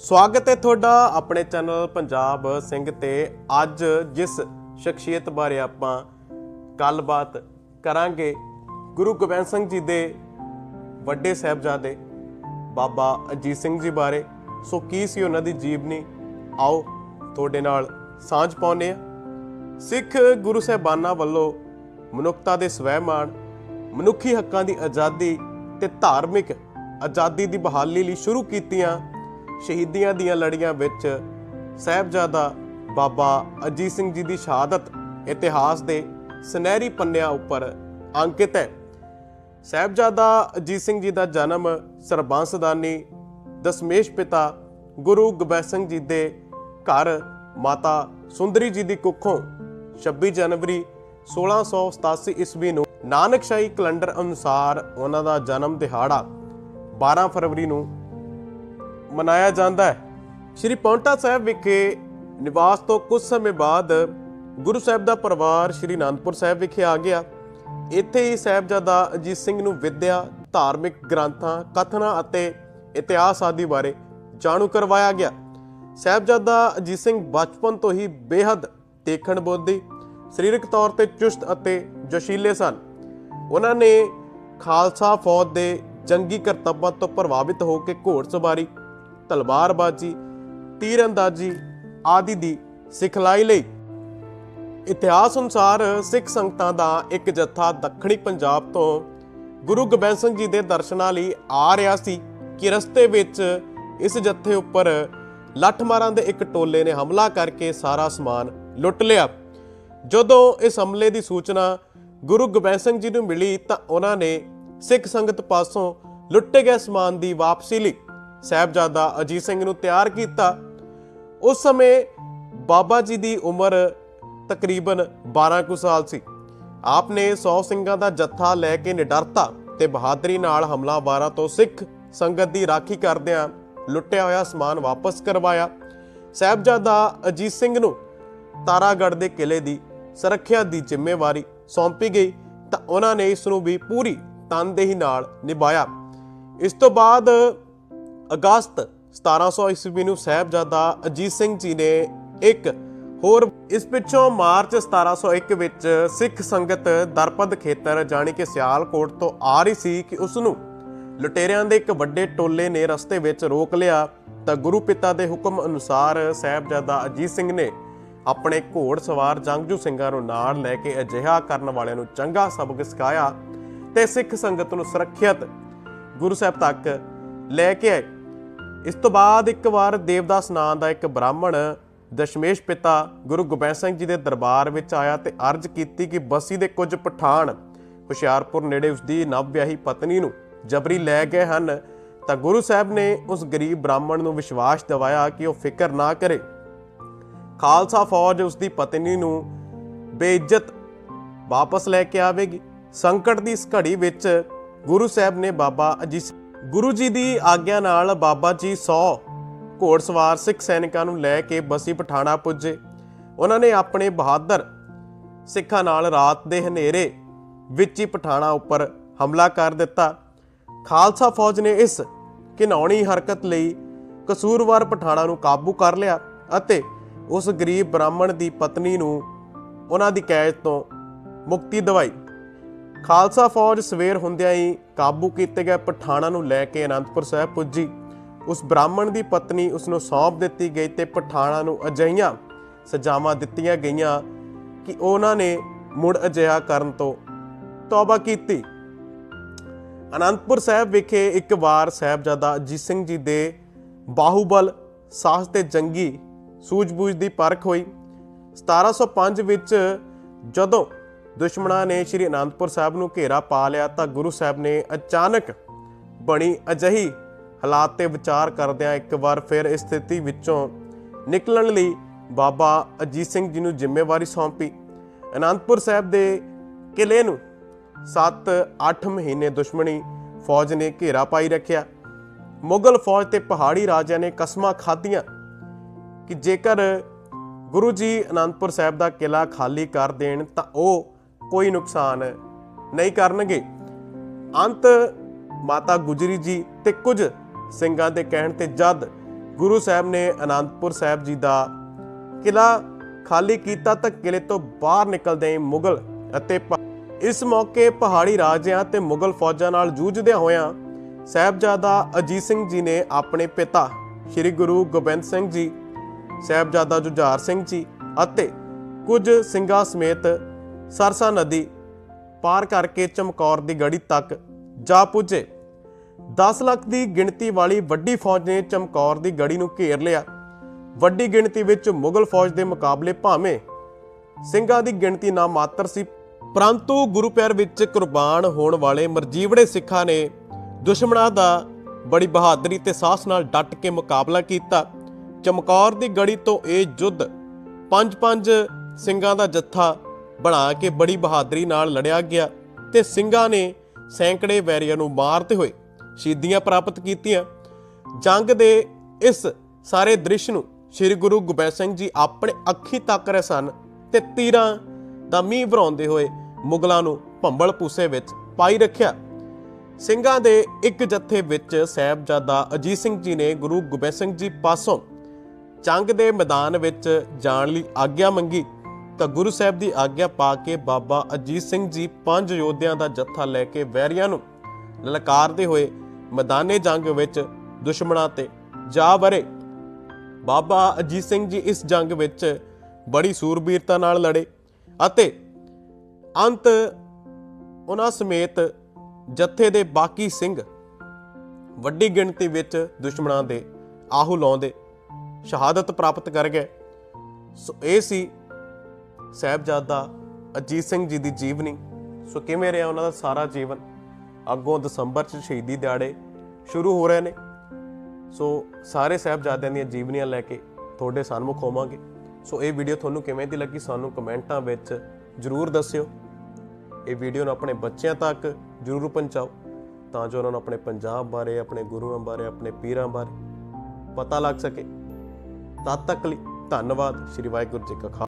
ਸਵਾਗਤ ਹੈ ਤੁਹਾਡਾ ਆਪਣੇ ਚੈਨਲ ਪੰਜਾਬ ਸਿੰਘ ਤੇ ਅੱਜ ਜਿਸ ਸ਼ਖਸੀਅਤ ਬਾਰੇ ਆਪਾਂ ਗੱਲਬਾਤ ਕਰਾਂਗੇ, ਗੁਰੂ ਗੋਬਿੰਦ ਸਿੰਘ ਜੀ ਦੇ ਵੱਡੇ ਸਾਹਿਬਜ਼ਾਦੇ ਬਾਬਾ ਅਜੀਤ ਸਿੰਘ ਜੀ ਬਾਰੇ। ਸੋ ਕੀ ਸੀ ਉਹਨਾਂ ਦੀ ਜੀਵਨੀ? ਆਓ ਤੁਹਾਡੇ ਨਾਲ ਸਾਂਝ ਪਾਉਨੇ ਆ ਸਿੱਖ ਗੁਰੂ ਸਾਹਿਬਾਨਾਂ ਵੱਲੋਂ ਮਨੁੱਖਤਾ ਦੇ ਸਵੈਮਾਨ ਮਨੁੱਖੀ ਹੱਕਾਂ ਦੀ ਆਜ਼ਾਦੀ ਤੇ ਧਾਰਮਿਕ ਆਜ਼ਾਦੀ ਦੀ ਬਹਾਲੀ ਲਈ ਸ਼ੁਰੂ ਕੀਤੀਆਂ ਸ਼ਹੀਦੀਆਂ ਦੀਆਂ ਲੜੀਆਂ ਵਿੱਚ ਸਾਹਿਬਜ਼ਾਦਾ ਬਾਬਾ ਅਜੀਤ ਸਿੰਘ ਜੀ ਦੀ ਸ਼ਹਾਦਤ ਇਤਿਹਾਸ ਦੇ ਸੁਨਹਿਰੀ ਪੰਨਿਆਂ ਉੱਪਰ ਅੰਕਿਤ ਹੈ। ਸਾਹਿਬਜ਼ਾਦਾ ਅਜੀਤ ਸਿੰਘ ਜੀ ਦਾ ਜਨਮ ਸਰਬੰਸਦਾਨੀ ਦਸ਼ਮੇਸ਼ ਪਿਤਾ ਗੁਰੂ ਗੋਬਿੰਦ ਸਿੰਘ ਜੀ ਦੇ ਘਰ ਮਾਤਾ ਸੁੰਦਰੀ ਜੀ ਦੀ ਕੁੱਖੋਂ 26 ਜਨਵਰੀ 1687 ਈਸਵੀ ਨੂੰ ਨਾਨਕਸ਼ਾਹੀ ਕੈਲੰਡਰ ਅਨੁਸਾਰ ਉਹਨਾਂ ਦਾ ਜਨਮ ਦਿਹਾੜਾ 12 ਫਰਵਰੀ ਨੂੰ ਮਨਾਇਆ ਜਾਂਦਾ ਹੈ। ਸ਼੍ਰੀ ਪੌਂਟਾ ਸਾਹਿਬ ਵਿਖੇ ਨਿਵਾਸ ਤੋਂ ਕੁਝ ਸਮੇਂ ਬਾਅਦ ਗੁਰੂ ਸਾਹਿਬ ਦਾ ਪਰਿਵਾਰ ਸ਼੍ਰੀ ਅਨੰਦਪੁਰ ਸਾਹਿਬ ਵਿਖੇ ਆ ਗਿਆ। ਇੱਥੇ ਹੀ ਸਾਹਿਬਜ਼ਾਦਾ ਅਜੀਤ ਸਿੰਘ ਨੂੰ ਵਿਦਿਆ, ਧਾਰਮਿਕ ਗ੍ਰੰਥਾਂ, ਕਥਨਾ ਅਤੇ ਇਤਿਹਾਸ ਆਦਿ ਬਾਰੇ ਜਾਣੂ ਕਰਵਾਇਆ ਗਿਆ। ਸਾਹਿਬਜ਼ਾਦਾ ਅਜੀਤ ਸਿੰਘ ਬਚਪਨ ਤੋਂ ਹੀ ਬੇਹੱਦ ਦੇਖਣ ਬੋਧੀ, ਸਰੀਰਕ ਤੌਰ ਤੇ ਚੁਸਤ ਅਤੇ ਜੋਸ਼ੀਲੇ ਸਨ। ਉਹਨਾਂ ਨੇ ਖਾਲਸਾ ਫੌਜ ਦੇ ਜੰਗੀ ਕਰਤੱਵਾਂ ਤੋਂ ਪ੍ਰਭਾਵਿਤ ਹੋ ਕੇ ਘੋੜ ਘੋੜਸਵਾਰੀ ਤਲਵਾਰਬਾਜ਼ੀ, ਤੀਰਅੰਦਾਜ਼ੀ ਆਦਿ ਦੀ ਸਿਖਲਾਈ ਲਈ। ਇਤਿਹਾਸ ਅਨੁਸਾਰ ਸਿੱਖ ਸੰਗਤਾਂ ਦਾ ਇੱਕ ਜੱਥਾ ਦੱਖਣੀ ਪੰਜਾਬ ਤੋਂ ਗੁਰੂ ਗੋਬਿੰਦ ਸਿੰਘ ਜੀ ਦੇ ਦਰਸ਼ਨਾਂ ਲਈ ਆ ਰਿਹਾ ਸੀ ਕਿ ਰਸਤੇ ਵਿੱਚ ਇਸ ਜੱਥੇ ਉੱਪਰ ਲੱਠਮਾਰਾਂ ਦੇ ਇੱਕ ਟੋਲੇ ਨੇ ਹਮਲਾ ਕਰਕੇ ਸਾਰਾ ਸਮਾਨ ਲੁੱਟ ਲਿਆ। ਜਦੋਂ ਇਸ ਹਮਲੇ ਦੀ ਸੂਚਨਾ ਗੁਰੂ ਗੋਬਿੰਦ ਸਿੰਘ ਜੀ ਨੂੰ ਮਿਲੀ ਤਾਂ ਉਹਨਾਂ ਨੇ ਸਿੱਖ ਸੰਗਤ ਪਾਸੋਂ ਲੁੱਟੇ ਗਏ ਸਮਾਨ ਦੀ ਵਾਪਸੀ ਲਈ ਸਾਹਿਬਜ਼ਾਦਾ ਅਜੀਤ ਸਿੰਘ ਨੂੰ ਤਿਆਰ ਕੀਤਾ। ਉਸ ਸਮੇਂ ਬਾਬਾ ਜੀ ਦੀ ਉਮਰ ਤਕਰੀਬਨ 12 ਕੁ ਸਾਲ ਸੀ। ਆਪ ਨੇ 100 ਸਿੰਘਾਂ ਦਾ ਜੱਥਾ ਲੈ ਕੇ ਨਿਡਰਤਾ ਤੇ ਬਹਾਦਰੀ ਨਾਲ ਹਮਲਾਵਾਰਾਂ ਤੋਂ ਸਿੱਖ ਸੰਗਤ ਦੀ ਰਾਖੀ ਕਰਦਿਆਂ ਲੁੱਟਿਆ ਹੋਇਆ ਸਮਾਨ ਵਾਪਸ ਕਰਵਾਇਆ। ਸਾਹਿਬਜ਼ਾਦਾ ਅਜੀਤ ਸਿੰਘ ਨੂੰ ਤਾਰਾਗੜ੍ਹ ਦੇ ਕਿਲੇ ਦੀ ਸੁਰੱਖਿਆ ਦੀ ਜ਼ਿੰਮੇਵਾਰੀ ਸੌਂਪੀ ਗਈ ਤਾਂ ਉਹਨਾਂ ਨੇ ਇਸ ਨੂੰ ਵੀ ਪੂਰੀ ਤਨਦੇਹੀ ਨਾਲ ਨਿਭਾਇਆ। ਇਸ ਤੋਂ ਬਾਅਦ ਅਗਸਤ 1700 ਈਸਵੀ ਨੂੰ ਸਾਹਿਬਜ਼ਾਦਾ ਅਜੀਤ ਸਿੰਘ ਜੀ ਨੇ ਇੱਕ ਹੋਰ ਇਸ ਪਿੱਛੋਂ ਮਾਰਚ 1701 ਵਿੱਚ ਸਿੱਖ ਸੰਗਤ ਦਰਪਦ ਖੇਤਰ ਜਾਣੀ ਕਿ ਸਿਆਲਕੋਟ ਤੋਂ ਆ ਰਹੀ ਸੀ ਕਿ ਉਸ ਨੂੰ ਲੁਟੇਰਿਆਂ ਦੇ ਇੱਕ ਵੱਡੇ ਟੋਲੇ ਨੇ ਰਸਤੇ ਵਿੱਚ ਰੋਕ ਲਿਆ, ਤਾਂ ਗੁਰੂ ਪਿਤਾ ਦੇ ਹੁਕਮ ਅਨੁਸਾਰ ਸਾਹਿਬਜ਼ਾਦਾ ਅਜੀਤ ਸਿੰਘ ਨੇ ਆਪਣੇ ਘੋੜ ਸਵਾਰ ਜੰਗਜੂ ਸਿੰਘਾਂ ਨੂੰ ਨਾਲ ਲੈ ਕੇ ਅਜਿਹਾ ਕਰਨ ਵਾਲਿਆਂ ਨੂੰ ਚੰਗਾ ਸਬਕ ਸਿਖਾਇਆ ਤੇ ਸਿੱਖ ਸੰਗਤ ਨੂੰ ਸੁਰੱਖਿਅਤ ਗੁਰੂ ਸਾਹਿਬ ਤੱਕ ਲੈ ਕੇ ਆਏ। ਇਸ ਤੋਂ ਬਾਅਦ ਇੱਕ ਵਾਰ ਦੇਵਦਾਸ ਨਾਂ ਦਾ ਇੱਕ ਬ੍ਰਾਹਮਣ ਦਸ਼ਮੇਸ਼ ਪਿਤਾ ਗੁਰੂ ਗੋਬਿੰਦ ਸਿੰਘ ਜੀ ਦੇ ਦਰਬਾਰ ਵਿੱਚ ਆਇਆ ਤੇ ਅਰਜ਼ ਕੀਤੀ ਕਿ ਬਸੀ ਦੇ ਕੁਝ ਪਠਾਨ ਹੁਸ਼ਿਆਰਪੁਰ ਨੇੜੇ ਉਸ ਦੀ ਨਵ-ਵਿਆਹੀ ਪਤਨੀ ਨੂੰ ਜਬਰੀ ਲੈ ਗਏ ਹਨ। ਤਾਂ ਗੁਰੂ ਸਾਹਿਬ ਨੇ ਉਸ ਗਰੀਬ ਬ੍ਰਾਹਮਣ ਨੂੰ ਵਿਸ਼ਵਾਸ ਦਿਵਾਇਆ ਕਿ ਉਹ ਫਿਕਰ ਨਾ ਕਰੇ। ਖਾਲਸਾ ਫੌਜ ਉਸ ਦੀ ਪਤਨੀ ਨੂੰ ਬੇਇੱਜ਼ਤ ਵਾਪਸ ਲੈ ਕੇ ਆਵੇਗੀ। ਸੰਕਟ ਦੀ ਇਸ ਘੜੀ ਵਿੱਚ ਗੁਰੂ ਸਾਹਿਬ ਨੇ ਬਾਬਾ ਅਜੀਤ ਗੁਰੂ ਜੀ ਦੀ ਆਗਿਆ ਨਾਲ ਬਾਬਾ ਜੀ 100 ਘੋੜਸਵਾਰ ਸਿੱਖ ਸੈਨਿਕਾਂ ਨੂੰ ਲੈ ਕੇ ਬਸੀ ਪਠਾਣਾ ਪੁੱਜੇ। ਉਹਨਾਂ ਨੇ ਆਪਣੇ ਬਹਾਦਰ ਸਿੱਖਾਂ ਨਾਲ ਰਾਤ ਦੇ ਹਨੇਰੇ ਵਿੱਚ ਹੀ ਪਠਾਣਾ ਉੱਪਰ ਹਮਲਾ ਕਰ ਦਿੱਤਾ। ਖਾਲਸਾ ਫੌਜ ਨੇ ਇਸ ਘਿਨੌਣੀ ਹਰਕਤ ਲਈ ਕਸੂਰਵਾਰ ਪਠਾਣਾ ਨੂੰ ਕਾਬੂ ਕਰ ਲਿਆ ਅਤੇ ਉਸ ਗਰੀਬ ਬ੍ਰਾਹਮਣ ਦੀ ਪਤਨੀ ਨੂੰ ਉਹਨਾਂ ਦੀ ਕੈਦ ਤੋਂ ਮੁਕਤੀ ਦਿਵਾਈ। ਖਾਲਸਾ ਫੌਜ ਸਵੇਰ ਹੁੰਦਿਆਂ ਹੀ ਕਾਬੂ ਕੀਤੇ ਗਏ ਪਠਾਣਾ ਨੂੰ ਲੈ ਕੇ ਅਨੰਦਪੁਰ ਸਾਹਿਬ ਪੁੱਜੀ। ਉਸ ਬ੍ਰਾਹਮਣ ਦੀ ਪਤਨੀ ਉਸ ਨੂੰ ਸੌਂਪ ਦਿੱਤੀ ਗਈ ਤੇ ਪਠਾਣਾ ਨੂੰ ਅਜਈਆਂ ਸਜ਼ਾਵਾਂ ਦਿੱਤੀਆਂ ਗਈਆਂ ਕਿ ਉਹਨਾਂ ਨੇ ਮੁੜ ਅਜਿਹਾ ਕਰਨ ਤੋਂ ਤੌਬਾ ਕੀਤੀ। ਅਨੰਦਪੁਰ ਸਾਹਿਬ ਵਿਖੇ ਇੱਕ ਵਾਰ ਸਾਹਿਬਜ਼ਾਦਾ ਅਜੀਤ ਸਿੰਘ ਜੀ ਦੇ ਬਾਹੂਬਲ ਸਾਹਸ ਤੇ ਜੰਗੀ ਸੂਝ-ਬੂਝ ਦੀ ਪਰਖ ਹੋਈ। 1705 ਵਿੱਚ ਜਦੋਂ ਦੁਸ਼ਮਣਾਂ ਨੇ ਸ੍ਰੀ ਅਨੰਦਪੁਰ ਸਾਹਿਬ ਨੂੰ ਘੇਰਾ ਪਾ ਲਿਆ ਤਾਂ ਗੁਰੂ ਸਾਹਿਬ ਨੇ ਅਚਾਨਕ ਬਣੀ ਅਜਹੀ ਹਾਲਾਤ ਤੇ ਵਿਚਾਰ ਕਰਦਿਆਂ ਇੱਕ ਵਾਰ ਫਿਰ ਇਸ ਸਥਿਤੀ ਵਿੱਚੋਂ ਨਿਕਲਣ ਲਈ ਬਾਬਾ ਅਜੀਤ ਸਿੰਘ ਜੀ ਨੂੰ ਜ਼ਿੰਮੇਵਾਰੀ ਸੌਂਪੀ। ਅਨੰਦਪੁਰ ਸਾਹਿਬ ਦੇ ਕਿਲੇ ਨੂੰ 7-8 ਮਹੀਨੇ ਦੁਸ਼ਮਣੀ ਫੌਜ ਨੇ ਘੇਰਾ ਪਾਈ ਰੱਖਿਆ। ਮੁਗਲ ਫੌਜ ਤੇ ਪਹਾੜੀ ਰਾਜਿਆਂ ਨੇ ਕਸਮਾਂ ਖਾਧੀਆਂ ਕਿ ਜੇਕਰ ਗੁਰੂ ਜੀ ਅਨੰਦਪੁਰ ਸਾਹਿਬ ਦਾ ਕਿਲਾ ਖਾਲੀ ਕਰ ਦੇਣ ਤਾਂ ਉਹ ਕੋਈ ਨੁਕਸਾਨ ਨਹੀਂ ਕਰਨਗੇ। ਅੰਤ ਮਾਤਾ ਗੁਜਰੀ ਜੀ ਤੇ ਕੁਝ ਸਿੰਘਾਂ ਦੇ ਕਹਿਣ ਤੇ ਜਦ ਗੁਰੂ ਸਾਹਿਬ ਨੇ ਅਨੰਦਪੁਰ ਸਾਹਿਬ ਜੀ ਦਾ ਕਿਲਾ ਖਾਲੀ ਕੀਤਾ ਤਾਂ ਕਿਲੇ ਤੋਂ ਬਾਹਰ ਨਿਕਲਦੇ ਮੁਗਲ ਅਤੇ ਇਸ ਮੌਕੇ ਪਹਾੜੀ ਰਾਜਿਆਂ ਤੇ ਮੁਗਲ ਫੌਜਾਂ ਨਾਲ ਜੂਝਦਿਆਂ ਹੋਇਆਂ ਸਾਹਿਬਜ਼ਾਦਾ ਅਜੀਤ ਸਿੰਘ ਜੀ ਨੇ ਆਪਣੇ ਪਿਤਾ ਸ੍ਰੀ ਗੁਰੂ ਗੋਬਿੰਦ ਸਿੰਘ ਜੀ, ਸਾਹਿਬਜ਼ਾਦਾ ਜੁਝਾਰ ਸਿੰਘ ਜੀ ਅਤੇ ਕੁਝ ਸਿੰਘਾਂ ਸਮੇਤ ਸਰਸਾ ਨਦੀ ਪਾਰ ਕਰਕੇ ਚਮਕੌਰ ਦੀ ਗੜੀ ਤੱਕ ਜਾ ਪੁੱਜੇ। 10 ਲੱਖ ਦੀ ਗਿਣਤੀ ਵਾਲੀ ਵੱਡੀ ਫੌਜ ਨੇ ਚਮਕੌਰ ਦੀ ਗੜੀ ਨੂੰ ਘੇਰ ਲਿਆ। ਵੱਡੀ ਗਿਣਤੀ ਵਿੱਚ ਮੁਗਲ ਫੌਜ ਦੇ ਮੁਕਾਬਲੇ ਭਾਵੇਂ ਸਿੰਘਾਂ ਦੀ ਗਿਣਤੀ ਨਾ ਮਾਤਰ ਸੀ, ਪਰੰਤੂ ਗੁਰੂ ਪਿਆਰ ਵਿੱਚ ਕੁਰਬਾਨ ਹੋਣ ਵਾਲੇ ਮਰਜੀਵੜੇ ਸਿੱਖਾਂ ਨੇ ਦੁਸ਼ਮਣਾਂ ਦਾ ਬੜੀ ਬਹਾਦਰੀ ਤੇ ਸਾਹਸ ਨਾਲ ਡਟ ਕੇ ਮੁਕਾਬਲਾ ਕੀਤਾ। ਚਮਕੌਰ ਦੀ ਗੜੀ ਤੋਂ ਇਹ ਯੁੱਧ ਪੰਜ ਪੰਜ ਸਿੰਘਾਂ ਦਾ ਜੱਥਾ ਬਣਾ ਕੇ ਬੜੀ ਬਹਾਦਰੀ ਨਾਲ ਲੜਿਆ ਗਿਆ ਤੇ ਸਿੰਘਾਂ ਨੇ ਸੈਂਕੜੇ ਵੈਰੀਆਂ ਨੂੰ ਮਾਰਦੇ ਹੋਏ ਸ਼ਹੀਦੀਆਂ ਪ੍ਰਾਪਤ ਕੀਤੀਆਂ। ਜੰਗ ਦੇ ਇਸ ਸਾਰੇ ਦ੍ਰਿਸ਼ ਨੂੰ ਸ੍ਰੀ ਗੁਰੂ ਗੋਬਿੰਦ ਸਿੰਘ ਜੀ ਆਪਣੇ ਅੱਖੀ ਤੱਕ ਰਹੇ ਸਨ ਤੇ ਤੀਰਾਂ ਦਾ ਮੀਂਹ ਵਰਾਉਂਦੇ ਹੋਏ ਮੁਗਲਾਂ ਨੂੰ ਭੰਬਲ ਪੂਸੇ ਵਿੱਚ ਪਾਈ ਰੱਖਿਆ। ਸਿੰਘਾਂ ਦੇ ਇੱਕ ਜੱਥੇ ਵਿੱਚ ਸਾਹਿਬਜ਼ਾਦਾ ਅਜੀਤ ਸਿੰਘ ਜੀ ਨੇ ਗੁਰੂ ਗੋਬਿੰਦ ਸਿੰਘ ਜੀ ਪਾਸੋਂ ਜੰਗ ਦੇ ਮੈਦਾਨ ਵਿੱਚ ਜਾਣ ਲਈ ਆਗਿਆ ਮੰਗੀ। ਤਾਂ ਗੁਰੂ ਸਾਹਿਬ ਦੀ ਆਗਿਆ ਪਾ ਕੇ ਬਾਬਾ ਅਜੀਤ ਸਿੰਘ ਜੀ ਪੰਜ ਯੋਧਿਆਂ ਦਾ ਜੱਥਾ ਲੈ ਕੇ ਵੈਰੀਆਂ ਨੂੰ ਲਲਕਾਰਦੇ ਹੋਏ ਮੈਦਾਨੇ ਜੰਗ ਵਿੱਚ ਦੁਸ਼ਮਣਾਂ ਤੇ ਜਾ ਵਰੇ। ਬਾਬਾ ਅਜੀਤ ਸਿੰਘ ਜੀ ਇਸ ਜੰਗ ਵਿੱਚ ਬੜੀ ਸੂਰਬੀਰਤਾ ਨਾਲ ਲੜੇ ਅਤੇ ਅੰਤ ਉਹਨਾਂ ਸਮੇਤ ਜੱਥੇ ਦੇ ਬਾਕੀ ਸਿੰਘ ਵੱਡੀ ਗਿਣਤੀ ਵਿੱਚ ਦੁਸ਼ਮਣਾਂ ਦੇ ਆਹੂ ਲਾਉਂਦੇ ਸ਼ਹਾਦਤ ਪ੍ਰਾਪਤ ਕਰ ਗਏ। ਸੋ ਇਹ ਸੀ ਸਾਹਿਬਜ਼ਾਦਾ ਅਜੀਤ ਸਿੰਘ ਜੀ ਦੀ ਜੀਵਨੀ, ਸੋ ਕਿਵੇਂ ਰਿਹਾ ਉਹਨਾਂ ਦਾ ਸਾਰਾ ਜੀਵਨ? ਅੱਗੋਂ ਦਸੰਬਰ ਚ ਸ਼ਹੀਦੀ ਦਿਹਾੜੇ ਸ਼ੁਰੂ ਹੋ ਰਹੇ ਨੇ। ਸੋ ਸਾਰੇ ਸਾਹਿਬਜ਼ਾਦਿਆਂ ਦੀਆਂ ਜੀਵਨੀਆਂ ਲੈ ਕੇ ਤੁਹਾਡੇ ਸਨਮੁਖ ਹੋਵਾਂਗੇ ਸੋ ਇਹ ਵੀਡੀਓ ਤੁਹਾਨੂੰ ਕਿਵੇਂ ਦੀ ਲੱਗੀ ਸਾਨੂੰ ਕਮੈਂਟਾਂ ਵਿੱਚ ਜਰੂਰ ਦੱਸਿਓ। ਇਹ ਵੀਡੀਓ ਨੂੰ ਆਪਣੇ ਬੱਚਿਆਂ ਤੱਕ ਜਰੂਰ ਪਹੁੰਚਾਓ ਤਾਂ ਜੋ ਉਹਨਾਂ ਨੂੰ ਆਪਣੇ ਪੰਜਾਬ ਬਾਰੇ, ਆਪਣੇ ਗੁਰੂਆਂ ਬਾਰੇ, ਆਪਣੇ ਪੀਰਾਂ ਬਾਰੇ ਪਤਾ ਲੱਗ ਸਕੇ। ਤਦ ਤੱਕ ਲਈ ਧੰਨਵਾਦ। ਸ਼੍ਰੀ ਵਾਹਿਗੁਰੂ ਜੀ ਕਾ ਖਾਲਸਾ।